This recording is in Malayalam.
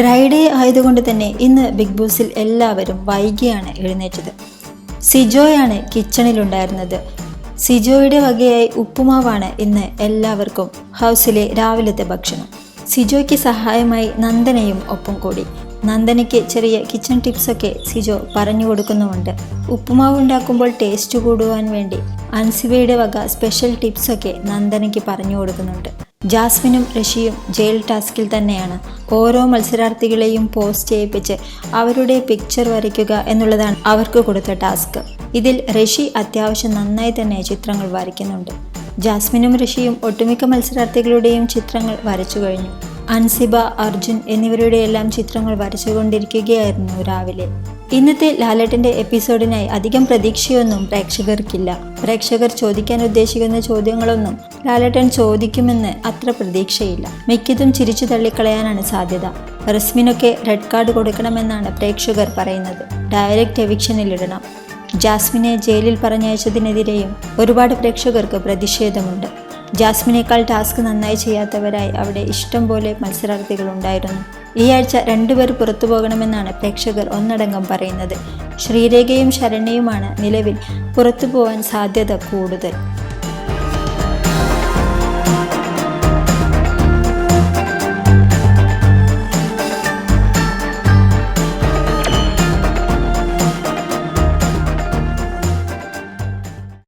ഡ്രൈ ഡേ ആയതുകൊണ്ട് തന്നെ ഇന്ന് ബിഗ് ബോസിൽ എല്ലാവരും വൈകിയാണ് എഴുന്നേറ്റത്. സിജോയാണ് കിച്ചണിലുണ്ടായിരുന്നത്. സിജോയുടെ വകയായി ഉപ്പുമാവാണ് ഇന്ന് എല്ലാവർക്കും ഹൗസിലെ രാവിലത്തെ ഭക്ഷണം. സിജോയ്ക്ക് സഹായമായി നന്ദനയും ഒപ്പം കൂടി. നന്ദനയ്ക്ക് ചെറിയ കിച്ചൺ ടിപ്സൊക്കെ സിജോ പറഞ്ഞു കൊടുക്കുന്നുമുണ്ട്. ഉപ്പുമാവ് ഉണ്ടാക്കുമ്പോൾ ടേസ്റ്റ് കൂടുവാൻ വേണ്ടി അൻസിബയുടെ വക സ്പെഷ്യൽ ടിപ്സൊക്കെ നന്ദനയ്ക്ക് പറഞ്ഞു കൊടുക്കുന്നുണ്ട്. ജാസ്മിനും ഋഷിയും ജയിൽ ടാസ്കിൽ തന്നെയാണ്. ഓരോ മത്സരാർത്ഥികളെയും പോസ്റ്റ് ചെയ്യിപ്പിച്ച് അവരുടെ പിക്ചർ വരയ്ക്കുക എന്നുള്ളതാണ് അവർക്ക് കൊടുത്ത ടാസ്ക്. ഇതിൽ ഋഷി അത്യാവശ്യം നന്നായി തന്നെ ചിത്രങ്ങൾ വരയ്ക്കുന്നുണ്ട്. ജാസ്മിനും ഋഷിയും ഒട്ടുമിക്ക മത്സരാർത്ഥികളുടെയും ചിത്രങ്ങൾ വരച്ചു കഴിഞ്ഞു. അൻസിബ അർജുൻ എന്നിവരുടെ എല്ലാം ചിത്രങ്ങൾ വരച്ചുകൊണ്ടിരിക്കുകയായിരുന്നു രാവിലെ. ഇന്നത്തെ ലാലേട്ടന്റെ എപ്പിസോഡിനായി അധികം പ്രതീക്ഷയൊന്നും പ്രേക്ഷകർക്കില്ല. പ്രേക്ഷകർ ചോദിക്കാൻ ഉദ്ദേശിക്കുന്ന ചോദ്യങ്ങളൊന്നും ലാലേട്ടൻ ചോദിക്കുമെന്ന് അത്ര പ്രതീക്ഷയില്ല. മിക്കതും ചിരിച്ചു തള്ളിക്കളയാനാണ് സാധ്യത. റസ്മിനൊക്കെ റെഡ് കാർഡ് കൊടുക്കണമെന്നാണ് പ്രേക്ഷകർ പറയുന്നത്. ഡയറക്റ്റ് എവിക്ഷനിലിടണം ജാസ്മിനെ ജയിലിൽ പറഞ്ഞയച്ചതിനെതിരെയും ഒരുപാട് പ്രേക്ഷകർക്ക് പ്രതിഷേധമുണ്ട്. ജാസ്മിനേക്കാൾ ടാസ്ക് നന്നായി ചെയ്യാത്തവരായി അവിടെ ഇഷ്ടംപോലെ മത്സരാർത്ഥികൾ ഉണ്ടായിരുന്നു ഈ ആഴ്ച രണ്ടുപേർ പുറത്തു പോകണമെന്നാണ് പ്രേക്ഷകർ ഒന്നടങ്കം പറയുന്നത്. ശ്രീരേഖയും ശരണ്യയുമാണ് നിലവിൽ പുറത്തു പോകാൻ സാധ്യത കൂടുതൽ.